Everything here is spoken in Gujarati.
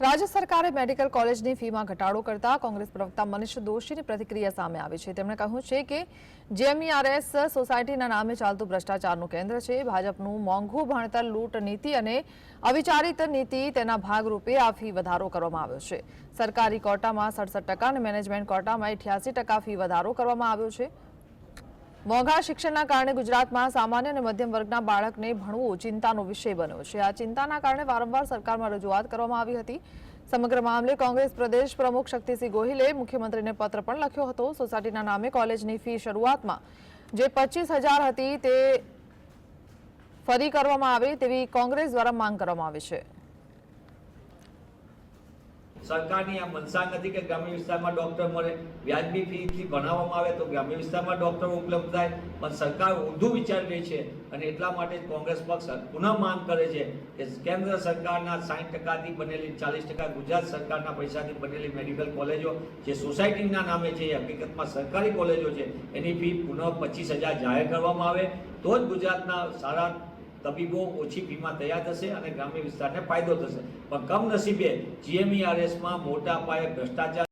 રાજ્ય સરકારે મેડિકલ કોલેજની ફીમાં ઘટાડો કરતા કોંગ્રેસ પ્રવક્તા મનીષ દોશીની પ્રતિક્રિયા સામે આવી છે. તેમણે કહ્યું છે કે જેએમઈઆરએસ સોસાયટીના નામે ચાલતું ભ્રષ્ટાચારનું કેન્દ્ર છે. ભાજપનું મોંઘું ભણતર, લૂંટ નીતિ અને અવિચારિત નીતિ તેના ભાગરૂપે આ ફી વધારો કરવામાં આવ્યો છે. સરકારી કોટામાં સડસઠ ટકા અને મેનેજમેન્ટ કોટામાં અઠ્યાસી ટકા ફી વધારો કરવામાં આવ્યો છે. મોંઘા શિક્ષણના કારણે ગુજરાતમાં સામાન્ય અને મધ્યમ વર્ગના બાળકને ભણવું ચિંતાનો વિષય બન્યો છે. આ ચિંતાના કારણે વારંવાર સરકારમાં રજૂઆત કરવામાં આવી હતી. સમગ્ર મામલે કોંગ્રેસ પ્રદેશ પ્રમુખ શક્તિસિંહ ગોહિલે મુખ્યમંત્રીને પત્ર પણ લખ્યો હતો. સોસાયટીના નામે કોલેજની ફી શરૂઆતમાં જે પચીસ હતી તે ફરી કરવામાં આવે તેવી કોંગ્રેસ દ્વારા માંગ કરવામાં આવી છે. સરકારની આ મનસા નથી કે ગ્રામ્ય વિસ્તારમાં ડૉક્ટર મળે, વ્યાજબી ફીથી ભણાવવામાં આવે તો ગ્રામ્ય વિસ્તારમાં ડૉક્ટર ઉપલબ્ધ થાય, પણ સરકાર ઊંધું વિચારી રહી છે અને એટલા માટે કોંગ્રેસ પક્ષ પુનઃ માંગ કરે છે કે કેન્દ્ર સરકારના સાઠ ટકાથી બનેલી, ચાલીસ ટકા ગુજરાત સરકારના પૈસાથી બનેલી મેડિકલ કોલેજો, જે સોસાયટીના નામે છે હકીકતમાં સરકારી કોલેજો છે, એની ફી પુનઃ પચીસ હજાર જાહેર કરવામાં આવે. તો જ ગુજરાતના સારા તબીબો ઓછી ફીમાં તૈયાર થશે અને ગ્રામ્ય વિસ્તારને ફાયદો થશે. પણ કમનસીબે જીએમઈઆરએસમાં મોટા પાયે ભ્રષ્ટાચાર